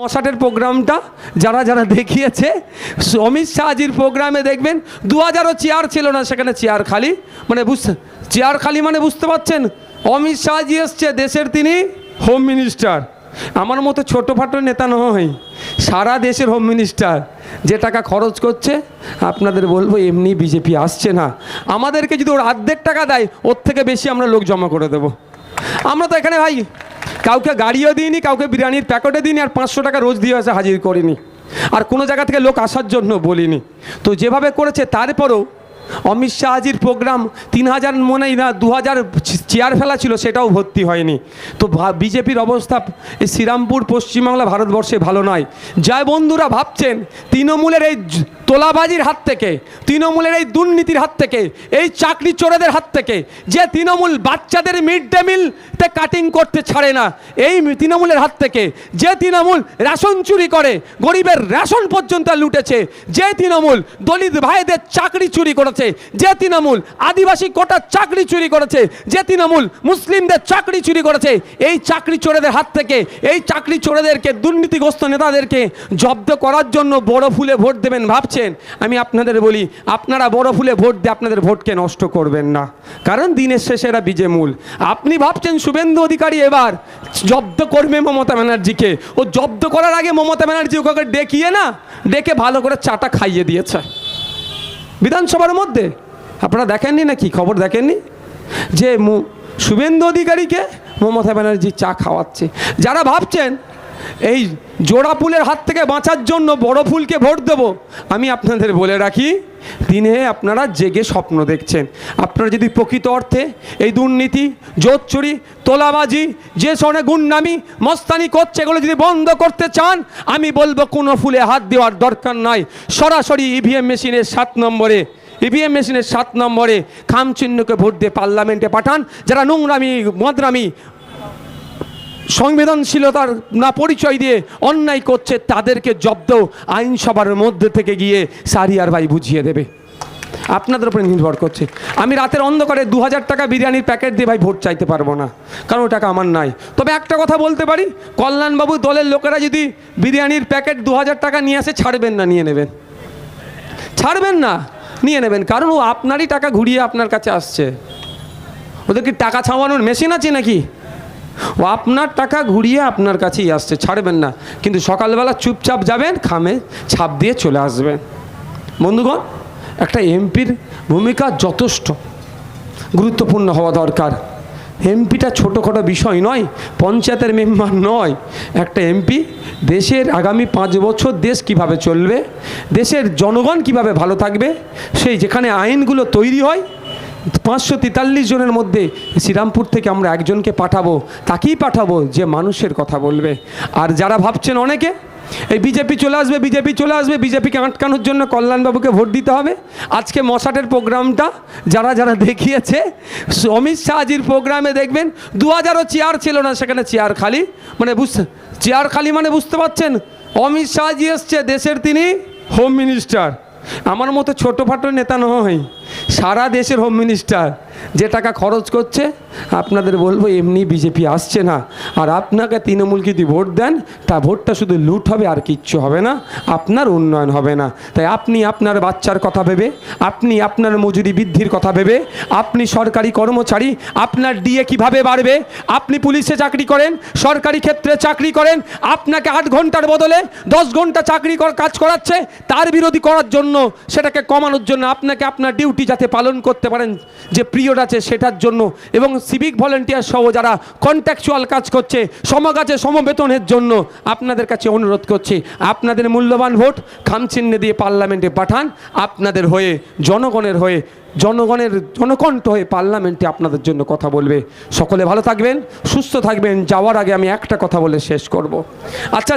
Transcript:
মশাটের প্রোগ্রামটা যারা যারা দেখিয়েছে অমিত শাহজির প্রোগ্রামে দেখবেন দু হাজারও চেয়ার ছিল না সেখানে, চেয়ার খালি। মানে বুঝতে, চেয়ার খালি মানে বুঝতে পারছেন? অমিত শাহজি এসছে, দেশের তিনি হোম মিনিস্টার আমার মতো ছোটোখাটো নেতা নয়, সারা দেশের হোম মিনিস্টার যে টাকা খরচ করছে, আপনাদের বলব এমনি বিজেপি আসছে না। আমাদেরকে যদি ওর অর্ধেক টাকা দেয়, ওর থেকে বেশি আমরা লোক জমা করে দেবো। আমরা তো এখানে ভাই কাউকে গাড়িও দিইনি, কাউকে বিরিয়ানির প্যাকেটে দিইনি, আর পাঁচশো টাকা রোজ দিয়ে এসে হাজির করিনি। আর কোনো জায়গা থেকে লোক আসার জন্য বলিনি। তো যেভাবে করেছে, তারপরেও অমিত শাহজির প্রোগ্রাম তিন হাজার মনেই না, দু হাজার চেয়ার ফেলা ছিল, সেটাও ভর্তি হয়নি। তো বিজেপির অবস্থা, এই শ্রীরামপুর, পশ্চিমবাংলা, ভারতবর্ষে ভালো নয়। জয় বন্ধুরা ভাবছেন, তৃণমূলের এই তোলাবাজির হাত থেকে, তৃণমূলের এই দুর্নীতির হাত থেকে, এই চাকরি চোরেদের হাত থেকে, যে তৃণমূল বাচ্চাদের মিড ডে মিলতে কাটিং করতে ছাড়ে না, এই তৃণমূলের হাত থেকে, যে তৃণমূল রেশন চুরি করে, গরিবের রেশন পর্যন্ত লুটেছে, যে তৃণমূল দলিত ভাইদের চাকরি চুরি করেছে, যে তৃণমূল আদিবাসী কোটার চাকরি চুরি করেছে, যে তৃণমূল মুসলিমদের চাকরি চুরি করেছে, এই চাকরি চোরেদের হাত থেকে, এই চাকরি চোরেদেরকে, দুর্নীতিগ্রস্ত নেতাদেরকে জব্দ করার জন্য বড় ফুলে ভোট দেবেন ভাবছেন আমি আপনাদের বলি, আপনারা বড় ফুলে ভোট দিয়ে আপনাদের ভোটকে নষ্ট করবেন না। কারণ দিনের শেষে এরা বিজে মূল। আপনি ভাবছেন শুভেন্দু অধিকারী এবার জব্দ করবে মমতা ব্যানার্জিকে। ও জব্দ করার আগে মমতা ব্যানার্জি ওকে ডেকিয়ে না, ডেকে ভালো করে চাটা খাইয়ে দিয়েছে। বিধানসভার মধ্যে? আপনারা দেখেননি নাকি? খবর দেখেননি? যে শুভেন্দু অধিকারীকে মমতা ব্যানার্জি চা খাওয়াচ্ছে। যারা ভাবছেন এই জোড়া ফুলের হাত থেকে বাঁচার জন্য বড় ফুলকে ভোট দেব। আমি আপনাদের বলে রাখি, দিনে আপনারা জেগে স্বপ্ন দেখছেন। আপনারা যদি প্রকৃত অর্থে এই দুর্নীতি জোর চুরি, তোলাবাজি, যে সনে গুন্ডামি, মস্তানি করছে, এগুলো যদি বন্ধ করতে চান, আমি বলব কোনো ফুলে হাত দেওয়ার দরকার নাই। সরাসরি ইভিএম মেশিনের সাত নম্বরে ইভিএম মেশিনের সাত নম্বরে খামচিহ্নকে ভোট দিয়ে পার্লামেন্টে পাঠান। যারা নোংরামি মদরামি সংবেদনশীলতার না পরিচয় দিয়ে অন্যায় করছে, তাদেরকে জব্দ আইনসভার মধ্যে থেকে গিয়ে সারিয়ার ভাই বুঝিয়ে দেবে। আপনাদের উপরে নির্ভর করছে। আমি রাতের অন্ধকারে দু হাজার টাকা বিরিয়ানির প্যাকেট দিয়ে ভাই ভোট চাইতে পারব না, কারণ ওই টাকা আমার নাই। তবে একটা কথা বলতে পারি, কল্যাণবাবু দলের লোকেরা যদি বিরিয়ানির প্যাকেট দু হাজার টাকা নিয়ে আসে, ছাড়বেন না, নিয়ে নেবেন। ছাড়বেন না, নিয়ে নেবেন, কারণ ও আপনারই টাকা ঘুরিয়ে আপনার কাছে আসছে। ওদের কি টাকা ছাওয়ানোর মেশিন আছে নাকি? ও আপনার টাকা ঘুরিয়ে আপনার কাছেই আসছে, ছাড়বেন না। কিন্তু সকালবেলা চুপচাপ যাবেন, খামে ছাপ দিয়ে চলে আসবেন। বন্ধুগণ, একটা এমপির ভূমিকা যথেষ্ট, গুরুত্বপূর্ণ হওয়া দরকার। এমপিটা ছোটোখাটো বিষয় নয়, পঞ্চায়েতের মেম্বার নয়। একটা এমপি, দেশের আগামী পাঁচ বছর দেশ কীভাবে চলবে, দেশের জনগণ কীভাবে ভালো থাকবে, সেই যেখানে আইনগুলো তৈরি হয় পাঁচশো তেতাল্লিশ জনের মধ্যে শ্রীরামপুর থেকে আমরা একজনকে পাঠাবো, তাকেই পাঠাবো যে মানুষের কথা বলবে। আর যারা ভাবছেন অনেকে, এই বিজেপি চলে আসবে, বিজেপি চলে আসবে, বিজেপিকে আটকানোর জন্য কল্যাণবাবুকে ভোট দিতে হবে। আজকে মশাটের প্রোগ্রামটা যারা যারা দেখিয়েছে, অমিত শাহজির প্রোগ্রামে দেখবেন দু হাজারও চেয়ার ছিল না সেখানে, চেয়ার খালি। মানে বুঝতে, চেয়ার খালি মানে বুঝতে পারছেন? অমিত শাহজি এসছে, দেশের তিনি হোম মিনিস্টার আমার মতো ছোটোখাটো নেতা নয় সারা দেশের হোম মিনিস্টার যে টাকা খরচ করছে, আপনাদের বলব এমনি বিজেপি আসছে না। আর আপনাকে তৃণমূল যদি ভোট দেন, তা ভোটটা শুধু লুট হবে আর কিচ্ছু হবে না, আপনার উন্নয়ন হবে না। তাই আপনি আপনার বাচ্চার কথা ভেবে, আপনি আপনার মজুরি বৃদ্ধির কথা ভেবে, আপনি সরকারি কর্মচারী, আপনার ডিএ কীভাবে বাড়বে, আপনি পুলিশে চাকরি করেন, সরকারি ক্ষেত্রে চাকরি করেন, আপনাকে আট ঘণ্টার বদলে দশ ঘণ্টা চাকরি কর- কাজ করাচ্ছে, তার বিরোধী করার জন্য সেটাকে কমানোর জন্য আপনাকে আপনার ডিউটি যাতে পালন করতে পারেন, যে পিরিয়ড আছে সেটার জন্য। এবং সিভিক ভলেন্টিয়ার সহ যারা কন্ট্যাকচুয়াল কাজ করছে সমকাজে সমবেতনের জন্য আপনাদের কাছে অনুরোধ করছি, আপনাদের মূল্যবান ভোট খামচিহ্নে দিয়ে পার্লামেন্টে পাঠান, আপনাদের হয়ে, জনগণের হয়ে, জনগণের জনকণ্ঠ হয়ে পার্লামেন্টে আপনাদের জন্য কথা বলবে। সকলে ভালো থাকবেন, সুস্থ থাকবেন, যাওয়ার আগে আমি একটা কথা বলে শেষ করব। আচ্ছা